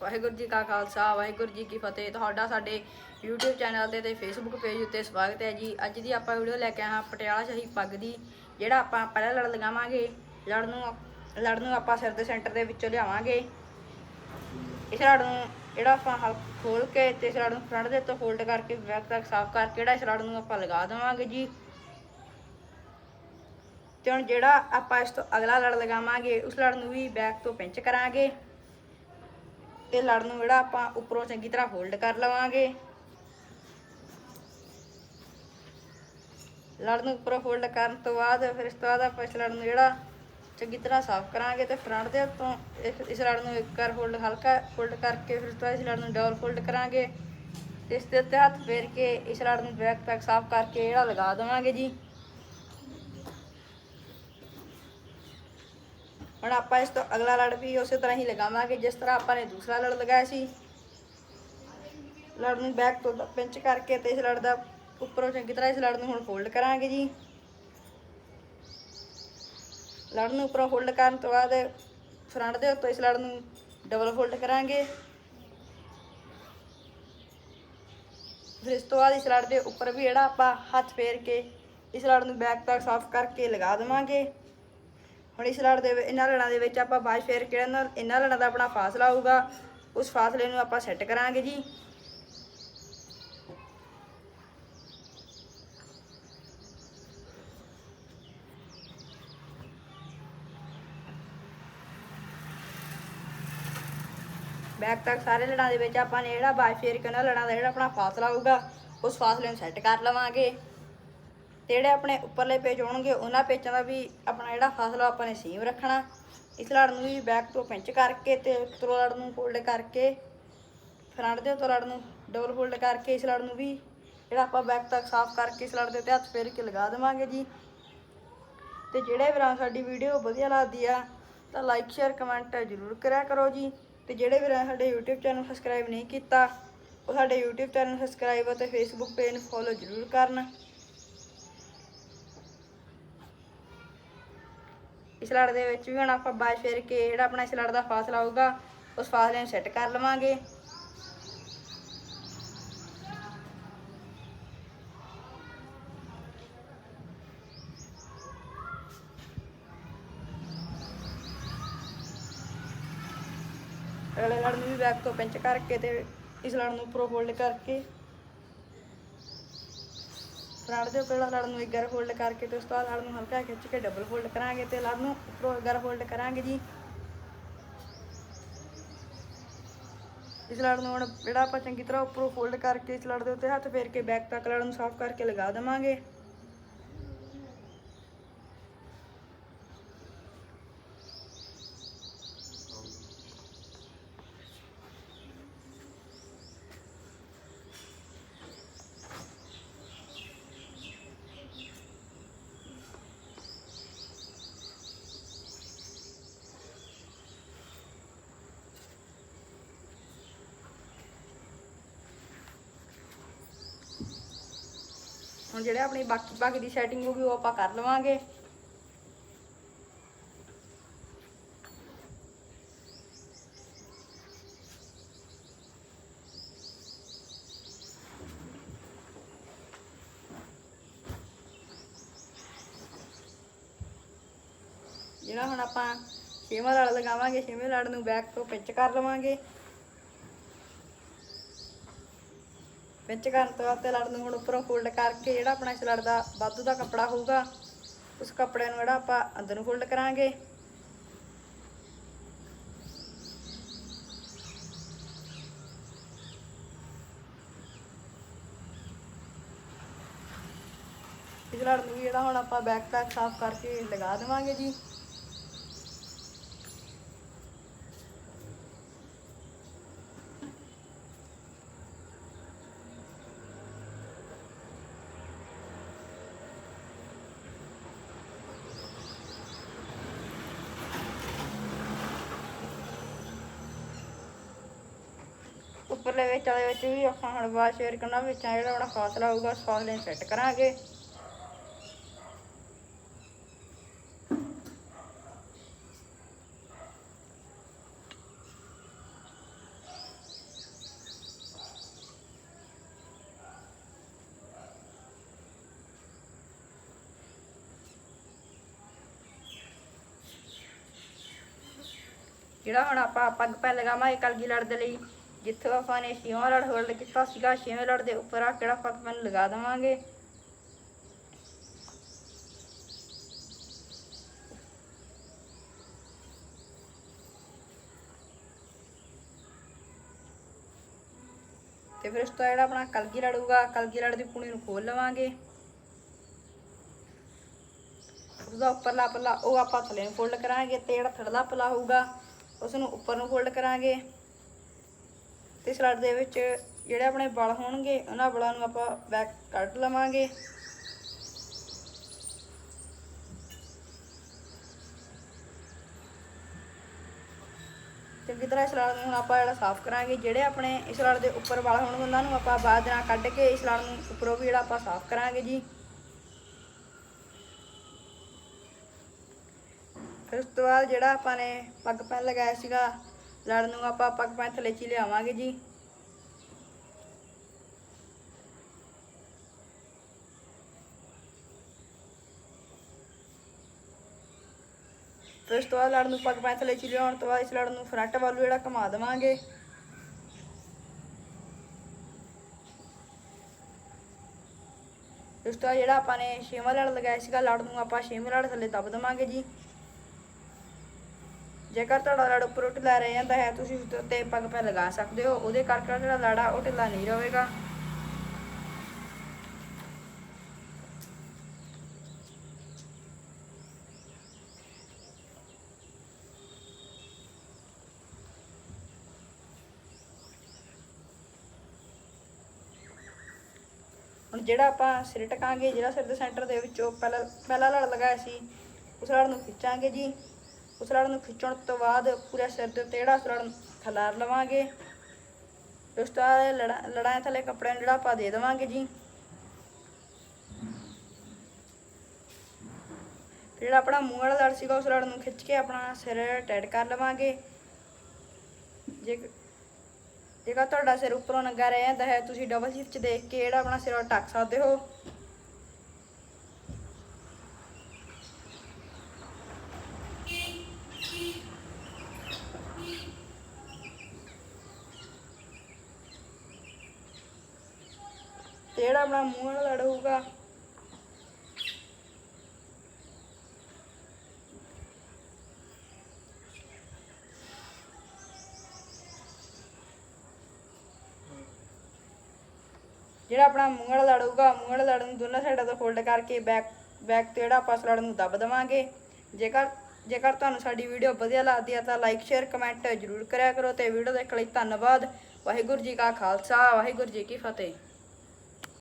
ਵਾਹਿਗੁਰੂ ਜੀ ਕਾ ਖਾਲਸਾ, ਵਾਹਿਗੁਰੂ ਜੀ ਕੀ ਫਤਿਹ। ਤੁਹਾਡਾ ਸਾਡੇ YouTube ਚੈਨਲ ਤੇ ਤੇ Facebook ਪੇਜ ਉੱਤੇ ਸਵਾਗਤ ਹੈ ਜੀ। ਅੱਜ ਦੀ ਆਪਾਂ ਵੀਡੀਓ ਲੈ ਕੇ ਆਇਆ ਪਟਿਆਲਾ ਸ਼ਾਹੀ ਪੱਗ ਦੀ, ਜਿਹੜਾ ਆਪਾਂ ਪਹਿਲਾਂ ਲੜ ਲਗਾਵਾਂਗੇ। ਲੜ ਨੂੰ ਲੜ ਨੂੰ ਆਪਾਂ ਸਿਰ ਦੇ ਸੈਂਟਰ ਦੇ ਵਿੱਚੋਂ ਲਿਆਵਾਂਗੇ। ਇਸ ਲੜ ਨੂੰ ਜਿਹੜਾ ਆਪਾਂ ਹਲ ਖੋਲ ਕੇ ਤੇ ਇਸ ਲੜ ਨੂੰ ਫਰੰਟ ਦੇ ਤੋਂ ਫੋਲਡ ਕਰਕੇ ਬੈਕ ਤੱਕ ਸਾਫ਼ ਕਰਕੇ ਜਿਹੜਾ ਇਸ ਲੜ ਨੂੰ ਆਪਾਂ ਲਗਾ ਦੇਵਾਂਗੇ ਜੀ। ਤੇ ਹੁਣ ਜਿਹੜਾ ਆਪਾਂ ਇਸ ਤੋਂ ਅਗਲਾ ਲੜ ਲਗਾਵਾਂਗੇ, ਉਸ ਲੜ ਨੂੰ ਵੀ ਬੈਕ ਤੋਂ ਪਿੰਚ ਕਰਾਂਗੇ। ਤੇ ਲੜ ਨੂੰ ਜਿਹੜਾ ਆਪਾਂ ਉੱਪਰੋਂ ਚੰਗੀ ਤਰ੍ਹਾਂ ਹੋਲਡ ਕਰ ਲਵਾਂਗੇ। ਲੜ ਨੂੰ ਉੱਪਰੋਂ ਹੋਲਡ ਕਰਨ ਤੋਂ ਬਾਅਦ ਫਿਰ ਇਸ ਤੋਂ ਬਾਅਦ ਆਪਾਂ ਇਸ ਲੜ ਨੂੰ ਜਿਹੜਾ ਚੰਗੀ ਤਰ੍ਹਾਂ ਸਾਫ਼ ਕਰਾਂਗੇ ਤੇ ਫਰੰਟ ਦੇ ਉੱਤੋਂ ਇਸ ਲੜ ਨੂੰ ਇੱਕ ਵਾਰ ਹੋਲਡ ਹਲਕਾ ਫੋਲਡ ਕਰਕੇ ਫਿਰ ਇਸ ਤੋਂ ਬਾਅਦ ਇਸ ਲੜ ਨੂੰ ਡਬਲ ਫੋਲਡ ਕਰਾਂਗੇ। ਤੇ ਇਸ ਦੇ ਉੱਤੇ ਹੱਥ ਫੇਰ ਕੇ ਇਸ ਲੜ ਨੂੰ ਬੈਕ ਤੱਕ ਸਾਫ਼ ਕਰਕੇ ਜਿਹੜਾ ਲਗਾ ਦੇਵਾਂਗੇ ਜੀ। ਹੁਣ ਆਪਾਂ ਇਸ ਤੋਂ ਅਗਲਾ ਲੜ ਵੀ ਉਸੇ ਤਰ੍ਹਾਂ ਹੀ ਲਗਾਵਾਂਗੇ, ਜਿਸ ਤਰ੍ਹਾਂ ਆਪਾਂ ਨੇ ਦੂਸਰਾ ਲੜ ਲਗਾਇਆ ਸੀ। ਲੜ ਨੂੰ ਬੈਕ ਤੋਂ ਪਿੰਚ ਕਰਕੇ ਤੇ ਇਸ ਲੜ ਦਾ ਉੱਪਰੋਂ ਚੰਗੀ ਤਰ੍ਹਾਂ ਇਸ ਲੜ ਨੂੰ ਹੁਣ ਫੋਲਡ ਕਰਾਂਗੇ ਜੀ। ਲੜ ਨੂੰ ਉੱਪਰੋਂ ਫੋਲਡ ਕਰਨ ਤੋਂ ਬਾਅਦ ਫਰੰਟ ਦੇ ਉੱਤੋਂ ਇਸ ਲੜ ਨੂੰ ਡਬਲ ਫੋਲਡ ਕਰਾਂਗੇ। ਫਿਰ ਇਸ ਤੋਂ ਬਾਅਦ ਇਸ ਲੜ ਦੇ ਉੱਪਰ ਵੀ ਜਿਹੜਾ ਆਪਾਂ ਹੱਥ ਫੇਰ ਕੇ ਇਸ ਲੜ ਨੂੰ ਬੈਕ ਤੱਕ ਸਾਫ਼ ਕਰਕੇ ਲਗਾ ਦੇਵਾਂਗੇ। ਹੁਣ ਇਸ ਲੜ ਦੇ ਇਹਨਾਂ ਲੜਾਂ ਦੇ ਵਿੱਚ ਆਪਾਂ ਬਾਜ ਫੇਰ ਕਿਹੜਾ ਇਹਨਾਂ ਇਹਨਾਂ ਲੜਾਂ ਦਾ ਆਪਣਾ ਫਾਸਲਾ ਹੋਊਗਾ, ਉਸ ਫਾਸਲੇ ਨੂੰ ਆਪਾਂ ਸੈੱਟ ਕਰਾਂਗੇ ਜੀ। ਬੈਕ ਤੱਕ ਸਾਰੇ ਲੜਾਂ ਦੇ ਵਿੱਚ ਆਪਾਂ ਨੇ ਜਿਹੜਾ ਬਾਜ ਫੇਰ ਕੇ ਉਹਨਾਂ ਲੜਾਂ ਦਾ ਜਿਹੜਾ ਆਪਣਾ ਫਾਸਲਾ ਆਊਗਾ ਉਸ ਫਾਸਲੇ ਨੂੰ ਸੈੱਟ ਕਰ ਲਵਾਂਗੇ। ਤੇ ਜਿਹੜੇ ਆਪਣੇ ਉੱਪਰਲੇ ਪੇਜ ਹੋਣਗੇ ਉਹਨਾਂ ਪੇਚਾਂ ਦਾ ਵੀ ਆਪਣਾ ਜਿਹੜਾ ਫਾਸਲਾ ਆਪਾਂ ਨੇ ਸੇਮ ਰੱਖਣਾ। ਇਸ ਲੜ ਨੂੰ ਵੀ ਬੈਕ ਤੋਂ ਪਿੰਚ ਕਰਕੇ ਤੇ ਉੱਤਰੋਂ ਲੜ ਨੂੰ ਫੋਲਡ ਕਰਕੇ ਫਰੰਟ ਦੇ ਉੱਤੋਂ ਲੜ ਨੂੰ ਡਬਲ ਫੋਲਡ ਕਰਕੇ, ਇਸ ਲੜ ਨੂੰ ਵੀ ਜਿਹੜਾ ਆਪਾਂ ਬੈਕ ਤੱਕ ਸਾਫ਼ ਕਰਕੇ ਇਸ ਲੜ ਦੇ ਉੱਤੇ ਹੱਥ ਫੇਰ ਕੇ ਲਗਾ ਦੇਵਾਂਗੇ ਜੀ। ਤੇ ਜਿਹੜੇ ਵੀਰਾਂ ਸਾਡੀ ਵੀਡੀਓ ਵਧੀਆ ਲੱਗਦੀ ਆ, ਤਾਂ ਲਾਈਕ ਸ਼ੇਅਰ ਕਮੈਂਟ ਜ਼ਰੂਰ ਕਰਿਆ ਕਰੋ ਜੀ। ਤੇ ਜਿਹੜੇ ਵੀਰਾਂ ਸਾਡੇ YouTube ਚੈਨਲ ਸਬਸਕ੍ਰਾਈਬ ਨਹੀਂ ਕੀਤਾ, ਉਹ ਸਾਡੇ YouTube ਚੈਨਲ ਸਬਸਕ੍ਰਾਈਬ ਅਤੇ Facebook ਪੇਜ ਨੂੰ ਫੋਲੋ ਜ਼ਰੂਰ ਕਰਨ। ਇਸ ਲੜ ਦੇ ਵਿੱਚ ਵੀ ਹੁਣ ਆਪਾਂ ਬਾਜ ਫੇਰ ਕੇ ਜਿਹੜਾ ਆਪਣਾ ਇਸ ਲੜ ਦਾ ਫਾਸਲਾ ਆਊਗਾ ਉਸ ਫਾਸਲੇ ਨੂੰ ਸੈੱਟ ਕਰ ਲਵਾਂਗੇ। ਅਗਲੇ ਲੜ ਨੂੰ ਵੀ ਬੈਕ ਤੋਂ ਪਿੰਚ ਕਰਕੇ ਤੇ ਇਸ ਲੜ ਨੂੰ ਉੱਪਰੋਂ ਫੋਲਡ ਕਰਕੇ ਫਰੰਟ ਦੇ ਪਹਿਲਾਂ ਲੜ ਨੂੰ ਇੱਕ ਗਰ ਫੋਲਡ ਕਰਕੇ ਤੇ ਉਸ ਤੋਂ ਬਾਅਦ ਲੜ ਨੂੰ ਹਲਕਾ ਖਿੱਚ ਕੇ ਡਬਲ ਫੋਲਡ ਕਰਾਂਗੇ ਤੇ ਲੜ ਨੂੰ ਉੱਪਰੋਂ ਇੱਕ ਫੋਲਡ ਕਰਾਂਗੇ ਜੀ। ਇਸ ਲੜ ਨੂੰ ਹੁਣ ਜਿਹੜਾ ਆਪਾਂ ਚੰਗੀ ਤਰ੍ਹਾਂ ਉੱਪਰੋਂ ਫੋਲਡ ਕਰਕੇ ਇਸ ਲੜ ਦੇ ਉੱਤੇ ਹੱਥ ਫੇਰ ਕੇ ਬੈਕ ਤੱਕ ਲੜ ਨੂੰ ਸਾਫ਼ ਕਰਕੇ ਲਗਾ ਦੇਵਾਂਗੇ। ਹੁਣ ਜਿਹੜੇ ਆਪਣੀ ਬਾਕੀ ਬਾਕੀ ਦੀ ਸੈਟਿੰਗ ਹੋਊਗੀ ਉਹ ਆਪਾਂ ਕਰ ਲਵਾਂਗੇ। ਜਿਹੜਾ ਹੁਣ ਆਪਾਂ ਛੇਵਾਂ ਲੜ ਲਗਾਵਾਂਗੇ, ਛੇਵੇਂ ਲੜ ਨੂੰ ਬੈਕ ਤੋਂ ਪਿੰਚ ਕਰ ਲਵਾਂਗੇ। ਵਿੱਚ ਕਰਨ ਤੋਂ ਬਾਅਦ ਤੇ ਲੜ ਨੂੰ ਹੁਣ ਉੱਪਰੋਂ ਫੋਲਡ ਕਰਕੇ ਜਿਹੜਾ ਆਪਣਾ ਇਸ ਦਾ ਵਾਧੂ ਦਾ ਕੱਪੜਾ ਹੋਊਗਾ, ਉਸ ਕੱਪੜੇ ਨੂੰ ਜਿਹੜਾ ਆਪਾਂ ਅੰਦਰ ਨੂੰ ਫੋਲਡ ਕਰਾਂਗੇ। ਇਸ ਲੜ ਨੂੰ ਜਿਹੜਾ ਹੁਣ ਆਪਾਂ ਬੈਕ ਪੈਕ ਸਾਫ਼ ਕਰਕੇ ਲਗਾ ਦੇਵਾਂਗੇ ਜੀ। ਉੱਪਰਲੇ ਵਿੱਚ ਵਾਲੇ ਵਿੱਚ ਵੀ ਆਪਾਂ ਹੁਣ ਬਾਅਦ ਸ਼ੇਅਰ ਕਰਨਾ ਵਿੱਚਾਂ ਜਿਹੜਾ ਆਪਣਾ ਫਾਸਲਾ ਹੋਊਗਾ, ਉਸ ਫਾਸਲੇ ਫਿੱਟ ਕਰਾਂਗੇ। ਜਿਹੜਾ ਹੁਣ ਆਪਾਂ ਪੱਗ ਪੈ ਲਗਾਵਾਂਗੇ ਕਲਗੀ ਲੜ ਦੇ ਲਈ ਜਿੱਥੋਂ ਆਪਾਂ ਨੇ ਛੇਵਾਂ ਲੜ ਹੋਲਡ ਕੀਤਾ ਸੀਗਾ, ਛੇਵੇਂ ਲੜ ਦੇ ਉੱਪਰ ਆ ਕਿਹੜਾ ਆਪਾਂ ਪੈਨ ਲਗਾ ਦੇਵਾਂਗੇ? ਤੇ ਫਿਰ ਉਸ ਤੋਂ ਜਿਹੜਾ ਆਪਣਾ ਕਲਗੀ ਲੜੂਗਾ ਕਲਗੀ ਲੜ ਦੀ ਪੂਣੀ ਨੂੰ ਖੋਲ ਲਵਾਂਗੇ। ਉਸਦਾ ਉੱਪਰਲਾ ਪੱਲਾ ਉਹ ਆਪਾਂ ਥੱਲੇ ਨੂੰ ਫੋਲਡ ਕਰਾਂਗੇ ਤੇ ਜਿਹੜਾ ਥੱਲੜਾ ਪੱਲਾ ਹੋਊਗਾ ਉਸ ਨੂੰ ਉੱਪਰ ਨੂੰ ਫੋਲਡ ਕਰਾਂਗੇ। ਤੇ ਸਲੱਡ ਦੇ ਵਿੱਚ ਜਿਹੜੇ ਆਪਣੇ ਬਲ ਹੋਣਗੇ, ਉਹਨਾਂ ਬਲਾਂ ਨੂੰ ਆਪਾਂ ਬੈਕ ਕੱਢ ਲਵਾਂਗੇ। ਚੰਗੀ ਤਰ੍ਹਾਂ ਇਸ ਲੜ ਨੂੰ ਹੁਣ ਆਪਾਂ ਜਿਹੜਾ ਸਾਫ਼ ਕਰਾਂਗੇ। ਜਿਹੜੇ ਆਪਣੇ ਇਸ ਲੜ ਦੇ ਉੱਪਰ ਵਲ ਹੋਣਗੇ, ਉਹਨਾਂ ਨੂੰ ਆਪਾਂ ਬਾਅਦ ਨਾਲ ਕੱਢ ਕੇ ਇਸ ਲੜ ਨੂੰ ਉੱਪਰੋਂ ਵੀ ਜਿਹੜਾ ਆਪਾਂ ਸਾਫ਼ ਕਰਾਂਗੇ ਜੀ। ਫਿਰ ਉਸ ਤੋਂ ਬਾਅਦ ਜਿਹੜਾ ਆਪਾਂ ਨੇ ਪੱਗ ਪੈਨ ਲਗਾਇਆ ਸੀਗਾ ਲੜ ਨੂੰ ਆਪਾਂ ਪੱਗ ਪੈਨ ਥੱਲੇ ਚ ਹੀ ਲਿਆਵਾਂਗੇ ਜੀ। ਫਿਰ ਉਸ ਤੋਂ ਬਾਅਦ ਲੜ ਨੂੰ ਪੱਗ ਪੈਨ ਥੱਲੇ ਚ ਲਿਆਉਣ ਤੋਂ ਬਾਅਦ ਇਸ ਲੜ ਨੂੰ ਫਰੰਟ ਵੱਲ ਜਿਹੜਾ ਘੁਮਾ ਦੇਵਾਂਗੇ। ਉਸ ਤੋਂ ਬਾਅਦ ਜਿਹੜਾ ਆਪਾਂ ਨੇ ਛੇਵਾਂ ਲੜ ਲਗਾਇਆ ਸੀਗਾ ਲੜ ਨੂੰ ਆਪਾਂ ਛੇਵੇਂ ਲੜ ਥੱਲੇ ਦੱਬ ਦੇਵਾਂਗੇ ਜੀ। ਜੇਕਰ ਤੁਹਾਡਾ ਲੜ ਉੱਪਰ ਢਿੱਲਾ ਰਹਿ ਜਾਂਦਾ ਹੈ, ਤੁਸੀਂ ਉਸ ਉੱਤੇ ਪੱਗ ਪੈ ਲਗਾ ਸਕਦੇ ਹੋ। ਉਹਦੇ ਕਰਕੇ ਜਿਹੜਾ ਲੜਾ ਉਹ ਢਿੱਲਾ ਨਹੀਂ ਰਹੇਗਾ। ਹੁਣ ਜਿਹੜਾ ਆਪਾਂ ਸਿਰ ਟਕਾਂਗੇ, ਜਿਹੜਾ ਸਿਰ ਦੇ ਸੈਂਟਰ ਦੇ ਵਿੱਚੋਂ ਪਹਿਲਾ ਪਹਿਲਾ ਲੜ ਲਗਾਇਆ ਸੀ, ਉਸ ਲੜ ਨੂੰ ਖਿੱਚਾਂਗੇ ਜੀ। ਉਸ ਲੜ ਨੂੰ ਖਿੱਚਣ ਤੋਂ ਬਾਅਦ ਪੂਰੇ ਸਿਰ ਦੇ ਉੱਤੇ ਜਿਹੜਾ ਉਸ ਲੜ ਨੂੰ ਖਲਾਰ ਲਵਾਂਗੇ। ਉਸ ਤੋਂ ਬਾਅਦ ਲੜਾ ਲੜਾਂ ਥੱਲੇ ਕੱਪੜੇ ਨੂੰ ਜਿਹੜਾ ਆਪਾਂ ਦੇ ਦੇਵਾਂਗੇ ਜੀ। ਜਿਹੜਾ ਆਪਣਾ ਮੂੰਹ ਵਾਲਾ ਲੜ ਸੀਗਾ ਉਸ ਲੜ ਨੂੰ ਖਿੱਚ ਕੇ ਆਪਣਾ ਸਿਰ ਟੈਡ ਕਰ ਲਵਾਂਗੇ। ਜੇ ਜੇਕਰ ਤੁਹਾਡਾ ਸਿਰ ਉੱਪਰੋਂ ਨੰਗਾ ਰਹਿ ਜਾਂਦਾ ਹੈ, ਤੁਸੀਂ ਡਬਲ ਸ਼ਿਫਟ 'ਚ ਦੇਖ ਕੇ ਜਿਹੜਾ ਆਪਣਾ ਸਿਰ ਢੱਕ ਸਕਦੇ ਹੋ। ਤੇ ਜਿਹੜਾ ਆਪਣਾ ਮੂੰਹ ਵਾਲਾ ਲੜ ਜਿਹੜਾ ਆਪਣਾ ਮੂੰਹ ਵਾਲਾ ਲੜ ਮੂੰਹ ਵਾਲਾ ਲੜਨ ਨੂੰ ਦੋਨਾਂ ਸਾਈਡਾਂ ਤੋਂ ਫੋਲਡ ਕਰਕੇ ਬੈਕ ਬੈਕ ਤੇ ਜਿਹੜਾ ਆਪਾਂ ਉਸ ਲੜ ਨੂੰ ਦੱਬ ਦੇਵਾਂਗੇ। ਜੇਕਰ ਜੇਕਰ ਤੁਹਾਨੂੰ ਸਾਡੀ ਵੀਡੀਓ ਵਧੀਆ ਲੱਗਦੀ ਹੈ ਤਾਂ ਲਾਈਕ ਸ਼ੇਅਰ ਕਮੈਂਟ ਜ਼ਰੂਰ ਕਰਿਆ ਕਰੋ ਤੇ ਵੀਡੀਓ ਦੇਖਣ ਲਈ ਧੰਨਵਾਦ। ਵਾਹਿਗੁਰੂ ਜੀ ਕਾ ਖਾਲਸਾ, ਵਾਹਿਗੁਰੂ ਜੀ ਕੀ ਫਤਿਹ।